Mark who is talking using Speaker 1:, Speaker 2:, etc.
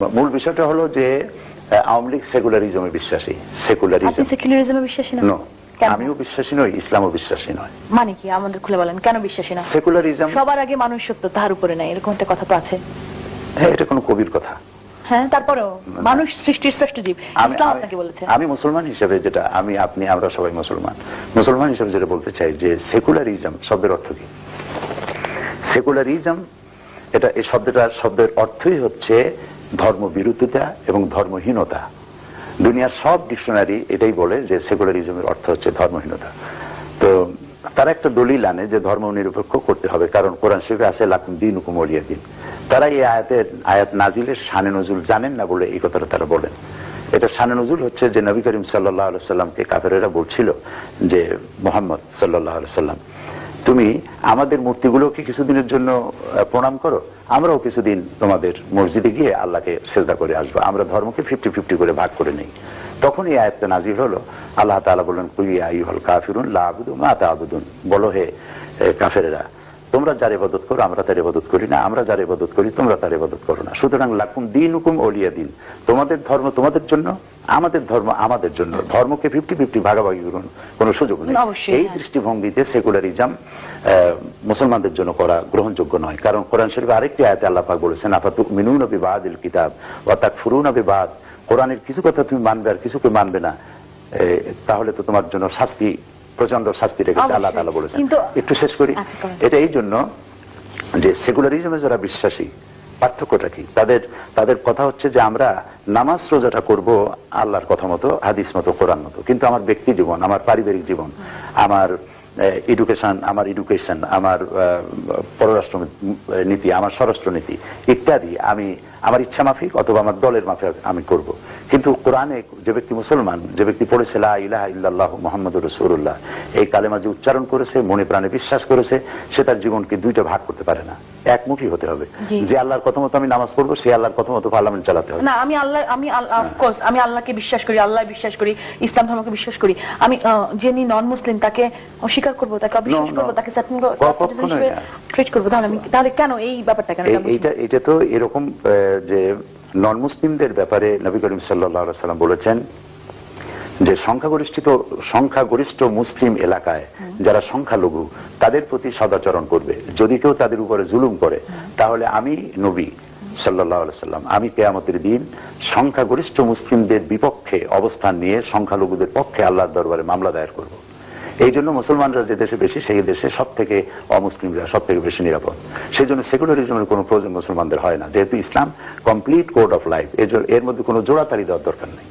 Speaker 1: মূল বিষয়টা হলো যে আওয়ামী লীগ সেকুলারিজমে বিশ্বাসী। সেকুলারিজম
Speaker 2: সেকুলারিজমে বিশ্বাসী না?
Speaker 1: আমিও বিশ্বাসী নই ইসলামও বিশ্বাসী নয়।
Speaker 2: মানে কি? আমাদের খুলে বলেন কেন বিশ্বাসী না?
Speaker 1: সেকুলারিজম
Speaker 2: সবার আগে মানুষ সত্য তাহার উপরে নাই এরকম একটা কথা তো আছে।
Speaker 1: হ্যাঁ এটা কোনো কবির কথা।
Speaker 2: হ্যাঁ তারপরেও মানুষ সৃষ্টির শ্রেষ্ঠ জীব। ইসলাম আপনাকে বলেছে।
Speaker 1: আমি মুসলমান হিসেবে যেটা আমি আপনি আমরা সবাই মুসলমান। মুসলমান হিসেবে যেটা বলতে চাই যে সেকুলারিজম শব্দের অর্থ কি? সেকুলারিজম এটা এই শব্দটার শব্দের অর্থই হচ্ছে ধর্ম বিরোধিতা এবং ধর্মহীনতা। দুনিয়ার সব ডিকশনারি এটাই বলে যে সেকুলারিজমের অর্থ হচ্ছে ধর্মহীনতা। তো তারা একটা দলিল আনে যে ধর্ম নিরপেক্ষ করতে হবে, কারণ কোরআন শরীফে আছে, লাকুম দিন হুকুম দিন তারা এই আয়াতের, আয়াত নাজিলের শানে নজুল জানেন না বলে এই কথাটা তারা বলেন। এটা শানে নজুল হচ্ছে যে নবী করিম সাল্লাহ সাল্লামকে কাফেরেরা বলছিল যে মোহাম্মদ সাল্লাহ সাল্লাম তুমি আমাদের মূর্তিগুলোকে কিছুদিনের জন্য প্রণাম করো, আমরাও কিছুদিন তোমাদের মসজিদে গিয়ে আল্লাহকে সেজদা করে আসব। আমরা ধর্মকে ফিফটি ফিফটি করে ভাগ করে নেই। তখন এই আয়াতটা নাজির হলো, আল্লাহ তালা বললেন কুইয়া ইহল কাফিরুন লা আবুদুন মা তা'বুদুন বলো হে কাফেরা কাফেরেরা তোমরা যার ইবাদত করো আমরা তার ইবাদত করি না। আমরা যার ইবাদত করি তোমরা তার ইবাদত করো না। সুতরাং লাকুম দিন হুকুম অলিয়া দিন। তোমাদের ধর্ম তোমাদের জন্য আমাদের ধর্ম আমাদের জন্য। ধর্মকে ফিফটি ফিফটি ভাগাভাগি করুন কোনো সুযোগ নেই। এই। দৃষ্টিভঙ্গিতে সেকুলারিজম মুসলমানদের জন্য করা গ্রহণযোগ্য নয়। কারণ কোরআন শরীফ আরেকটি আয়াতে আল্লাহ পাক বলেছেন আফাতু মিনুন বিবাদিল কিতাব ওয়া তাকফুরুন বিবাদ। কোরআনের কিছু কথা তুমি মানবে আর কিছুকে মানবে না। তাহলে তো তোমার জন্য শাস্তি প্রচণ্ড শাস্তি রেখেছে আল্লাহ তালা বলেছেন। একটু শেষ করি।
Speaker 2: আচ্ছা,
Speaker 1: এটা এই জন্য যে সেকুলারিজমে যারা বিশ্বাসী পার্থক্যটা কি? তাদের তাদের কথা হচ্ছে যে আমরা নামাজ রোজাটা করব আল্লাহর কথা মতো হাদিস মতো কোরআন মতো। কিন্তু আমার ব্যক্তি জীবন আমার পারিবারিক জীবন আমার এডুকেশন আমার এডুকেশন আমার পররাষ্ট্র নীতি আমার স্বরাষ্ট্র নীতি ইত্যাদি আমি আমার ইচ্ছা মাফিক অথবা আমার দলের মাফিক আমি করব। কিন্তু কোরআনে যে ব্যক্তি মুসলমান, যে ব্যক্তি পড়েছে লা ইলাহা মোহাম্মদ মুহাম্মাদুর রাসূলুল্লাহ এই কালেমা যে উচ্চারণ করেছে মনে প্রাণে বিশ্বাস করেছে সে তার জীবনকে দুইটা ভাগ করতে পারে না। একমুখী হতে হবে। যে আল্লাহর কথা মতো আমি নামাজ পড়ব সে আল্লাহর কথা মতো পার্লামেন্ট চালাতে হবে।
Speaker 2: না আমি আল্লাহ আমি অফকোর্স আমি আল্লাহকে বিশ্বাস করি আল্লাহ বিশ্বাস করি ইসলাম ধর্মকে বিশ্বাস করি। আমি যিনি নন মুসলিম তাকে অস্বীকার করব তাকে অবিশ্বাস
Speaker 1: no.
Speaker 2: তাকে ট্রিট করব। তাহলে আমি তাহলে কেন এই ব্যাপারটা কেন এটা
Speaker 1: এটা তো এরকম যে নন মুসলিমদের ব্যাপারে নবী করিম সাল্লাহ সাল্লাম বলেছেন যে সংখ্যাগরিষ্ঠিত, সংখ্যাগরিষ্ঠ মুসলিম এলাকায় যারা সংখ্যালঘু, তাদের প্রতি সদাচরণ করবে। যদি কেউ তাদের উপরে জুলুম করে, তাহলে আমি নবী সাল্লাহ সাল্লাম। আমি কেয়ামতের দিন সংখ্যাগরিষ্ঠ মুসলিমদের বিপক্ষে অবস্থান নিয়ে সংখ্যালঘুদের পক্ষে আল্লাহর দরবারে মামলা দায়ের করব। এই জন্য মুসলমানরা যে দেশে বেশি, সেই দেশে সব থেকে অমুসলিমরা সব থেকে বেশি নিরাপদ। সেই জন্য সেকুলারিজমের কোনো প্রয়োজন মুসলমানদের হয় না। যেহেতু ইসলাম কমপ্লিট কোড অফ লাইফ এর মধ্যে কোনো জোড়াতারি দেওয়ার দরকার নেই।